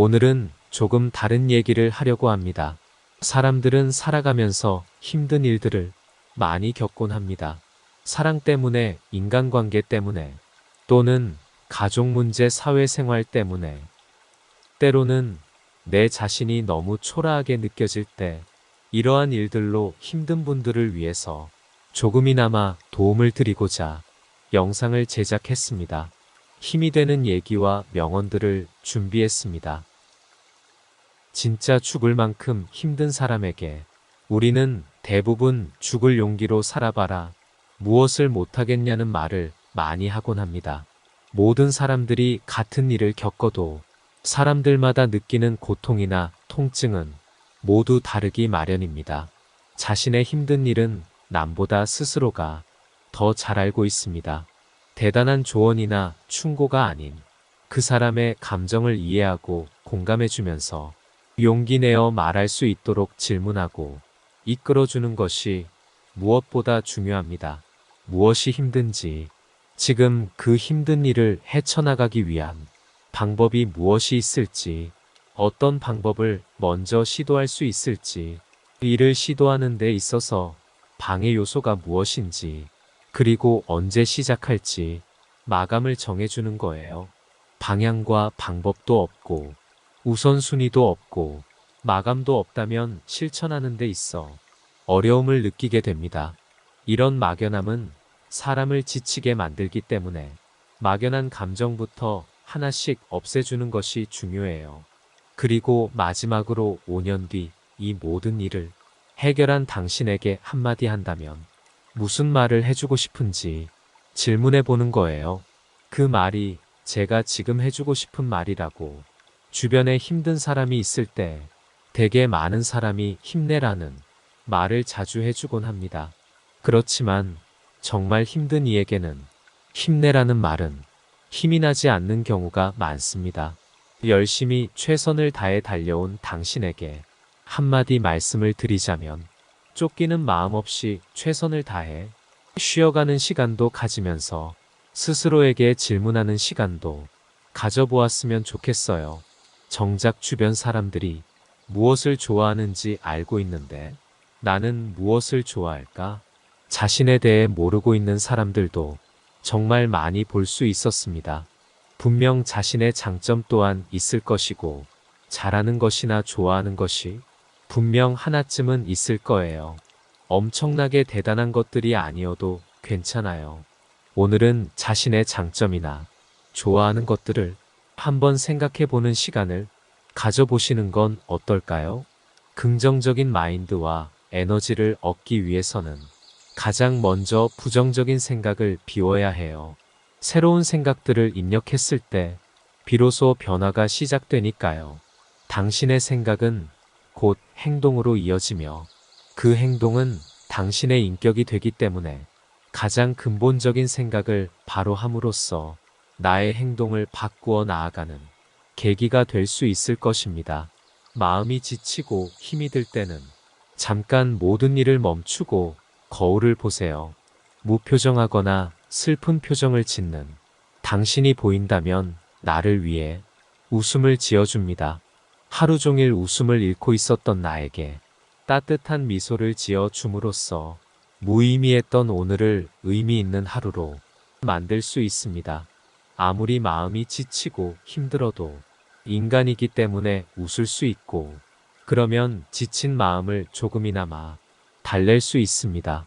오늘은 조금 다른 얘기를 하려고 합니다. 사람들은 살아가면서 힘든 일들을 많이 겪곤 합니다. 사랑 때문에, 인간관계 때문에, 또는 가족 문제, 사회생활 때문에, 때로는 내 자신이 너무 초라하게 느껴질 때, 이러한 일들로 힘든 분들을 위해서 조금이나마 도움을 드리고자 영상을 제작했습니다. 힘이 되는 얘기와 명언들을 준비했습니다. 진짜 죽을 만큼 힘든 사람에게 우리는 대부분 죽을 용기로 살아봐라 무엇을 못하겠냐는 말을 많이 하곤 합니다. 모든 사람들이 같은 일을 겪어도 사람들마다 느끼는 고통이나 통증은 모두 다르기 마련입니다. 자신의 힘든 일은 남보다 스스로가 더 잘 알고 있습니다. 대단한 조언이나 충고가 아닌 그 사람의 감정을 이해하고 공감해주면서 용기 내어 말할 수 있도록 질문하고 이끌어주는 것이 무엇보다 중요합니다. 무엇이 힘든지, 지금 그 힘든 일을 헤쳐나가기 위한 방법이 무엇이 있을지, 어떤 방법을 먼저 시도할 수 있을지, 일을 시도하는 데 있어서 방해 요소가 무엇인지, 그리고 언제 시작할지 마감을 정해주는 거예요. 방향과 방법도 없고, 우선순위도 없고, 마감도 없다면 실천하는 데 있어 어려움을 느끼게 됩니다. 이런 막연함은 사람을 지치게 만들기 때문에 막연한 감정부터 하나씩 없애주는 것이 중요해요. 그리고 마지막으로 5년 뒤 이 모든 일을 해결한 당신에게 한마디 한다면 무슨 말을 해주고 싶은지 질문해 보는 거예요. 그 말이 제가 지금 해주고 싶은 말이라고 주변에 힘든 사람이 있을 때 되게 많은 사람이 힘내라는 말을 자주 해주곤 합니다. 그렇지만 정말 힘든 이에게는 힘내라는 말은 힘이 나지 않는 경우가 많습니다. 열심히 최선을 다해 달려온 당신에게 한마디 말씀을 드리자면 쫓기는 마음 없이 최선을 다해 쉬어가는 시간도 가지면서 스스로에게 질문하는 시간도 가져보았으면 좋겠어요. 정작 주변 사람들이 무엇을 좋아하는지 알고 있는데 나는 무엇을 좋아할까? 자신에 대해 모르고 있는 사람들도 정말 많이 볼 수 있었습니다. 분명 자신의 장점 또한 있을 것이고 잘하는 것이나 좋아하는 것이 분명 하나쯤은 있을 거예요. 엄청나게 대단한 것들이 아니어도 괜찮아요. 오늘은 자신의 장점이나 좋아하는 것들을 한번 생각해 보는 시간을 가져보시는 건 어떨까요? 긍정적인 마인드와 에너지를 얻기 위해서는 가장 먼저 부정적인 생각을 비워야 해요. 새로운 생각들을 입력했을 때 비로소 변화가 시작되니까요. 당신의 생각은 곧 행동으로 이어지며 그 행동은 당신의 인격이 되기 때문에 가장 근본적인 생각을 바로 함으로써 나의 행동을 바꾸어 나아가는 계기가 될 수 있을 것입니다. 마음이 지치고 힘이 들 때는 잠깐 모든 일을 멈추고 거울을 보세요. 무표정하거나 슬픈 표정을 짓는 당신이 보인다면 나를 위해 웃음을 지어줍니다. 하루 종일 웃음을 잃고 있었던 나에게 따뜻한 미소를 지어 줌으로써 무의미했던 오늘을 의미 있는 하루로 만들 수 있습니다. 아무리 마음이 지치고 힘들어도 인간이기 때문에 웃을 수 있고 그러면 지친 마음을 조금이나마 달랠 수 있습니다.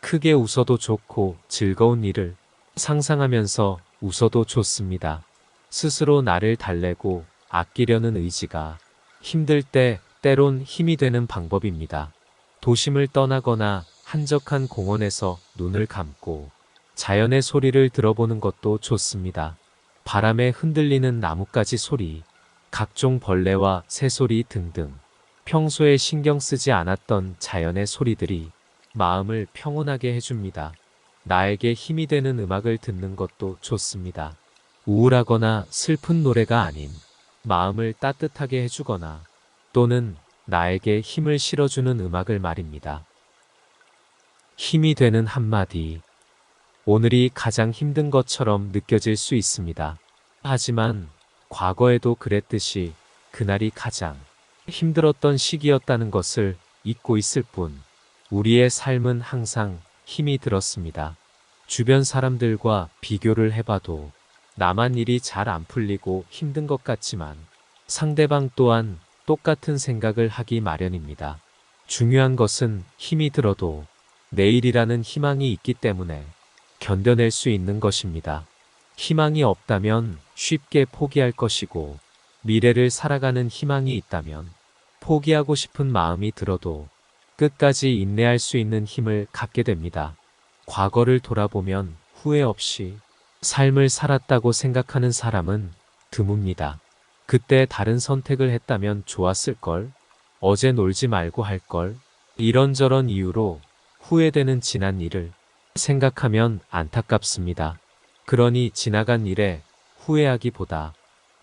크게 웃어도 좋고 즐거운 일을 상상하면서 웃어도 좋습니다. 스스로 나를 달래고 아끼려는 의지가 힘들 때 때론 힘이 되는 방법입니다. 도심을 떠나거나 한적한 공원에서 눈을 감고 자연의 소리를 들어보는 것도 좋습니다. 바람에 흔들리는 나뭇가지 소리, 각종 벌레와 새소리 등등 평소에 신경 쓰지 않았던 자연의 소리들이 마음을 평온하게 해줍니다. 나에게 힘이 되는 음악을 듣는 것도 좋습니다. 우울하거나 슬픈 노래가 아닌 마음을 따뜻하게 해주거나 또는 나에게 힘을 실어주는 음악을 말입니다. 힘이 되는 한마디. 오늘이 가장 힘든 것처럼 느껴질 수 있습니다. 하지만 과거에도 그랬듯이 그날이 가장 힘들었던 시기였다는 것을 잊고 있을 뿐 우리의 삶은 항상 힘이 들었습니다. 주변 사람들과 비교를 해봐도 나만 일이 잘 안 풀리고 힘든 것 같지만 상대방 또한 똑같은 생각을 하기 마련입니다. 중요한 것은 힘이 들어도 내일이라는 희망이 있기 때문에 견뎌낼 수 있는 것입니다. 희망이 없다면 쉽게 포기할 것이고 미래를 살아가는 희망이 있다면 포기하고 싶은 마음이 들어도 끝까지 인내할 수 있는 힘을 갖게 됩니다. 과거를 돌아보면 후회 없이 삶을 살았다고 생각하는 사람은 드뭅니다. 그때 다른 선택을 했다면 좋았을 걸, 어제 놀지 말고 할 걸, 이런저런 이유로 후회되는 지난 일을 생각하면 안타깝습니다. 그러니 지나간 일에 후회하기보다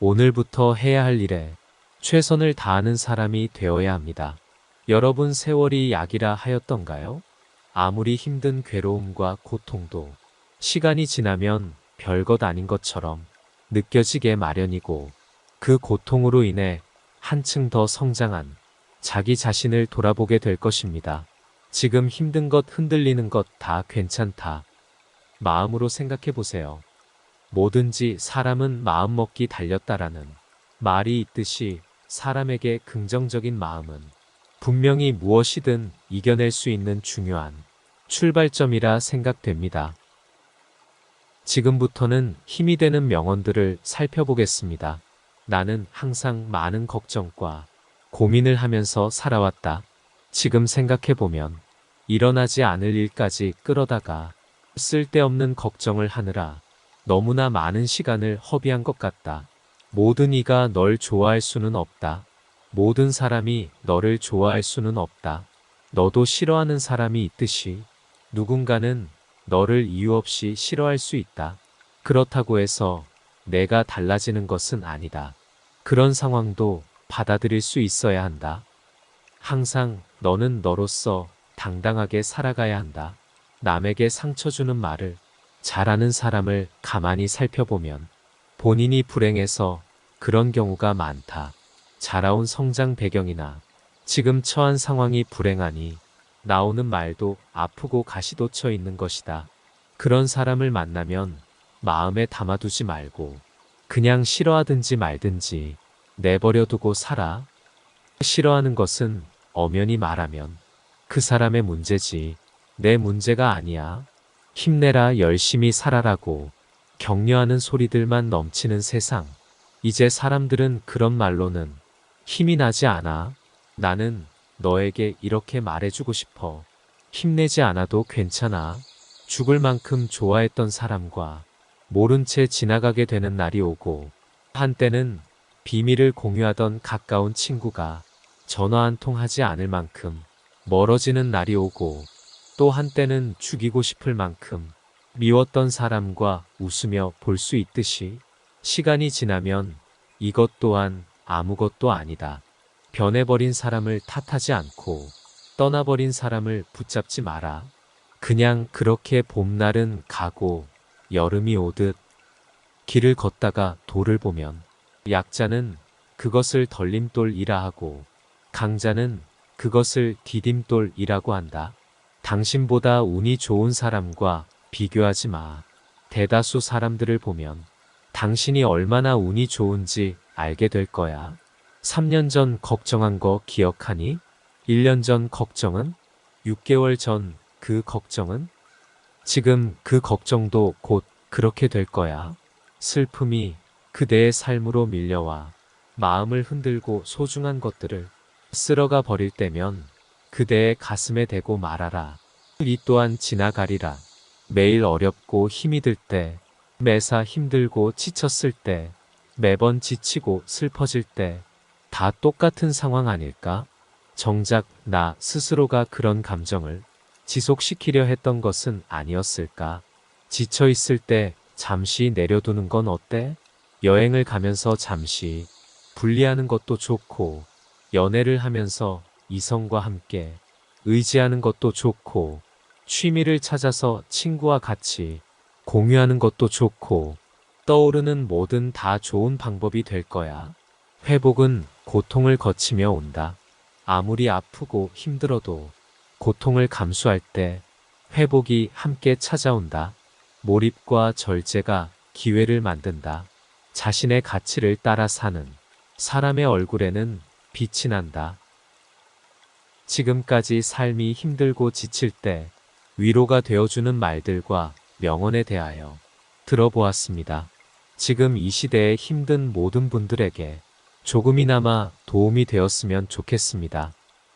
오늘부터 해야 할 일에 최선을 다하는 사람이 되어야 합니다. 여러분 세월이 약이라 하였던가요? 아무리 힘든 괴로움과 고통도 시간이 지나면 별것 아닌 것처럼 느껴지게 마련이고 그 고통으로 인해 한층 더 성장한 자기 자신을 돌아보게 될 것입니다. 지금 힘든 것 흔들리는 것 다 괜찮다. 마음으로 생각해 보세요. 뭐든지 사람은 마음먹기 달렸다라는 말이 있듯이 사람에게 긍정적인 마음은 분명히 무엇이든 이겨낼 수 있는 중요한 출발점이라 생각됩니다. 지금부터는 힘이 되는 명언들을 살펴보겠습니다. 나는 항상 많은 걱정과 고민을 하면서 살아왔다. 지금 생각해보면 일어나지 않을 일까지 끌어다가 쓸데없는 걱정을 하느라 너무나 많은 시간을 허비한 것 같다. 모든 이가 널 좋아할 수는 없다. 모든 사람이 너를 좋아할 수는 없다. 너도 싫어하는 사람이 있듯이 누군가는 너를 이유 없이 싫어할 수 있다. 그렇다고 해서 내가 달라지는 것은 아니다. 그런 상황도 받아들일 수 있어야 한다. 항상 너는 너로서 당당하게 살아가야 한다. 남에게 상처 주는 말을 잘하는 사람을 가만히 살펴보면 본인이 불행해서 그런 경우가 많다. 자라온 성장 배경이나 지금 처한 상황이 불행하니 나오는 말도 아프고 가시돋쳐 있는 것이다. 그런 사람을 만나면 마음에 담아두지 말고 그냥 싫어하든지 말든지 내버려 두고 살아. 싫어하는 것은 엄연히 말하면 그 사람의 문제지 내 문제가 아니야. 힘내라 열심히 살아라고 격려하는 소리들만 넘치는 세상. 이제 사람들은 그런 말로는 힘이 나지 않아. 나는 너에게 이렇게 말해주고 싶어. 힘내지 않아도 괜찮아. 죽을 만큼 좋아했던 사람과 모른 채 지나가게 되는 날이 오고, 한때는 비밀을 공유하던 가까운 친구가 전화 한 통 하지 않을 만큼 멀어지는 날이 오고, 또 한때는 죽이고 싶을 만큼 미웠던 사람과 웃으며 볼 수 있듯이 시간이 지나면 이것 또한 아무것도 아니다. 변해버린 사람을 탓하지 않고 떠나버린 사람을 붙잡지 마라. 그냥 그렇게 봄날은 가고 여름이 오듯 길을 걷다가 돌을 보면 약자는 그것을 덜림돌이라 하고 강자는 그것을 디딤돌이라고 한다. 당신보다 운이 좋은 사람과 비교하지 마. 대다수 사람들을 보면 당신이 얼마나 운이 좋은지 알게 될 거야. 3년 전 걱정한 거 기억하니? 1년 전 걱정은? 6개월 전 그 걱정은? 지금 그 걱정도 곧 그렇게 될 거야. 슬픔이 그대의 삶으로 밀려와 마음을 흔들고 소중한 것들을 쓸어가 버릴 때면 그대의 가슴에 대고 말하라. 이 또한 지나가리라. 매일 어렵고 힘이 들 때, 매사 힘들고 지쳤을 때, 매번 지치고 슬퍼질 때, 다 똑같은 상황 아닐까? 정작 나 스스로가 그런 감정을 지속시키려 했던 것은 아니었을까? 지쳐 있을 때 잠시 내려두는 건 어때? 여행을 가면서 잠시 분리하는 것도 좋고, 연애를 하면서 이성과 함께 의지하는 것도 좋고, 취미를 찾아서 친구와 같이 공유하는 것도 좋고, 떠오르는 뭐든 다 좋은 방법이 될 거야. 회복은 고통을 거치며 온다. 아무리 아프고 힘들어도 고통을 감수할 때 회복이 함께 찾아온다. 몰입과 절제가 기회를 만든다. 자신의 가치를 따라 사는 사람의 얼굴에는 빛이 난다. 지금까지 삶이 힘들고 지칠 때 위로가 되어주는 말들과 명언에 대하여 들어보았습니다. 지금 이 시대에 힘든 모든 분들에게 조금이나마 도움이 되었으면 좋겠습니다.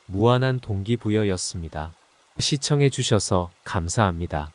무한한 동기부여였습니다. 시청해주셔서 감사합니다.